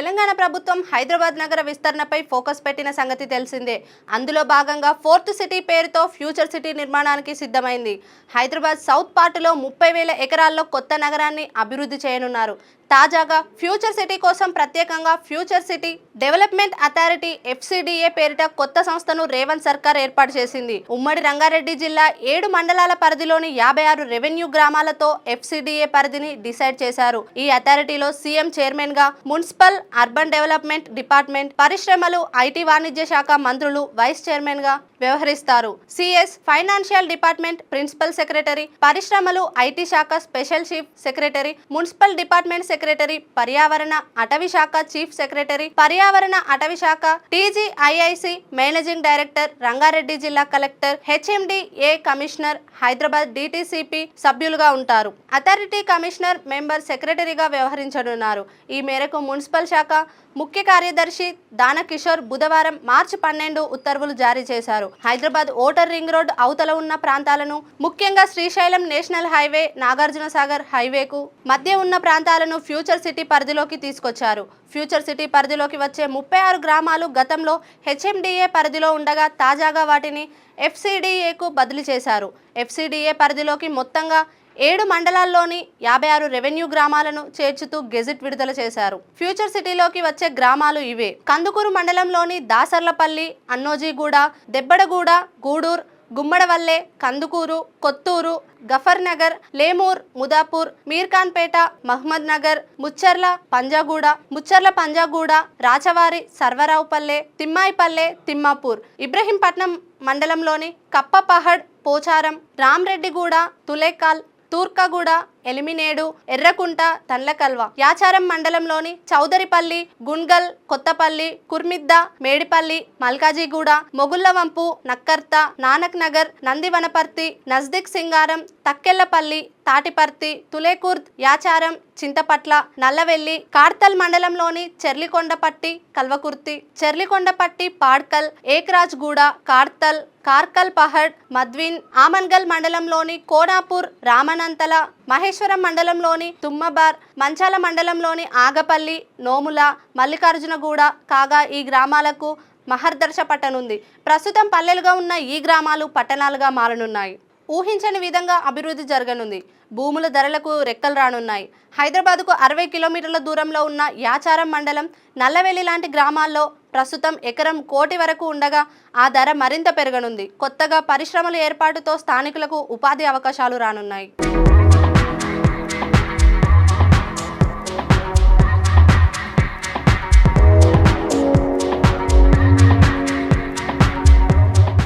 తెలంగాణ ప్రభుత్వం హైదరాబాద్ నగర విస్తరణపై ఫోకస్ పెట్టిన సంగతి తెలిసిందే. అందులో భాగంగా ఫోర్త్ సిటీ పేరుతో ఫ్యూచర్ సిటీ నిర్మాణానికి సిద్ధమైంది. హైదరాబాద్ సౌత్ పార్టులో ముప్పై వేల ఎకరాల్లో కొత్త నగరాన్ని అభివృద్ధి చేయనున్నారు. తాజాగా ఫ్యూచర్ సిటీ కోసం ప్రత్యేకంగా future city development authority FCDA పేరిట కొత్త సంస్థను రేవంత్ సర్కార్ ఏర్పాటు చేసింది. ఉమ్మడి రంగారెడ్డి జిల్లా ఏడు మండలాల పరిధిలోని యాభై ఆరు రెవెన్యూ గ్రామాలతో ఎఫ్సిడిఏ పరిధిని డిసైడ్ చేశారు. ఈ అథారిటీలో సీఎం చైర్మన్గా మున్సిపల్ అర్బన్ డెవలప్మెంట్ డిపార్ట్మెంట్ పరిశ్రమలు ఐటీ వాణిజ్య శాఖ మంత్రులు వైస్ చైర్మన్గా వ్యవహరిస్తారు. CS financial department principal secretary పరిశ్రమలు ఐటీ శాఖ special chief secretary municipal department secretary పర్యావరణ అటవీ శాఖ చీఫ్ సెక్రటరీ పర్యావరణ అటవీ శాఖ టీజీఐఐసి మేనేజింగ్ డైరెక్టర్ రంగారెడ్డి జిల్లా collector HMDA commissioner Hyderabad DTCP సభ్యులుగా ఉంటారు. అథారిటీ కమిషనర్ మెంబర్ సెక్రటరీగా వ్యవహరించనున్నారు. ఈ మేరకు మున్సిపల్ శాఖ ముఖ్య కార్యదర్శి దానకిషోర్ బుధవారం మార్చి పన్నెండు ఉత్తర్వులు జారీ చేశారు. హైదరాబాద్ ఓటర్ రింగ్ రోడ్ అవతల ఉన్న ప్రాంతాలను ముఖ్యంగా శ్రీశైలం నేషనల్ హైవే నాగార్జున సాగర్ హైవేకు మధ్య ఉన్న ప్రాంతాలను ఫ్యూచర్ సిటీ పరిధిలోకి తీసుకొచ్చారు. ఫ్యూచర్ సిటీ పరిధిలోకి వచ్చే ముప్పై ఆరు గ్రామాలు గతంలో హెచ్ఎండిఏ పరిధిలో ఉండగా తాజాగా వాటిని ఎఫ్సిడిఏకు బదిలీ చేశారు. ఎఫ్సిడిఏ పరిధిలోకి మొత్తంగా ఏడు మండలాల్లోని యాభై ఆరు రెవెన్యూ గ్రామాలను చేర్చుతూ గెజిట్ విడుదల చేశారు. ఫ్యూచర్ సిటీలోకి వచ్చే గ్రామాలు ఇవే. కందుకూరు మండలంలోని దాసర్లపల్లి అన్నోజీగూడ దెబ్బడగూడ గూడూర్ గుమ్మడవల్లె కందుకూరు కొత్తూరు గఫర్ నగర్ లేమూర్ ముదాపూర్ మీర్ఖాన్పేట మహమ్మద్ నగర్ ముచ్చర్ల పంజాగూడ ముచ్చర్ల పంజాగూడ రాచవారి సర్వరావుపల్లె తిమ్మాయిపల్లె తిమ్మాపూర్ ఇబ్రహీంపట్నం మండలంలోని కప్పపహడ్ పోచారం రామ్రెడ్డిగూడ తులేకాల్ తూర్కగూడ ఎలిమినేడు ఎర్రకుంట తండ్లకల్వ యాచారం మండలంలోని చౌదరిపల్లి గుండ్గల్ కొత్తపల్లి కుర్మిద్ద మేడిపల్లి మల్కాజీగూడ మొగుళ్ళవంపు నక్కర్త నానక్ నగర్ నందివనపర్తి నజ్దిక్ సింగారం తక్కెళ్ళపల్లి తాటిపర్తి తులేకూర్ద్ యాచారం చింతపట్ల నల్లవెల్లి కార్తల్ మండలంలోని చెర్లికొండపట్టి కల్వకుర్తి చెర్లికొండపట్టి పాడ్కల్ ఏక్రాజ్గూడ కార్తల్ కార్కల్ పహడ్ మద్విన్ ఆమన్గల్ మండలంలోని కోనాపూర్ రామనంతల మహేశ్వరం మండలంలోని తుమ్మబార్ మంచాల మండలంలోని ఆగపల్లి నోముల మల్లికార్జునగూడ కాగా ఈ గ్రామాలకు మహర్దర్శ పట్టనుంది. ప్రస్తుతం పల్లెలుగా ఉన్న ఈ గ్రామాలు పట్టణాలుగా మారనున్నాయి. ఊహించని విధంగా అభివృద్ధి జరగనుంది. భూముల ధరలకు రెక్కలు రానున్నాయి. హైదరాబాద్కు అరవై కిలోమీటర్ల దూరంలో ఉన్న యాచారం మండలం నల్లవెల్లి లాంటి గ్రామాల్లో ప్రస్తుతం ఎకరం కోటి వరకు ఉండగా ఆ ధర మరింత పెరగనుంది. కొత్తగా పరిశ్రమల ఏర్పాటుతో స్థానికులకు ఉపాధి అవకాశాలు రానున్నాయి.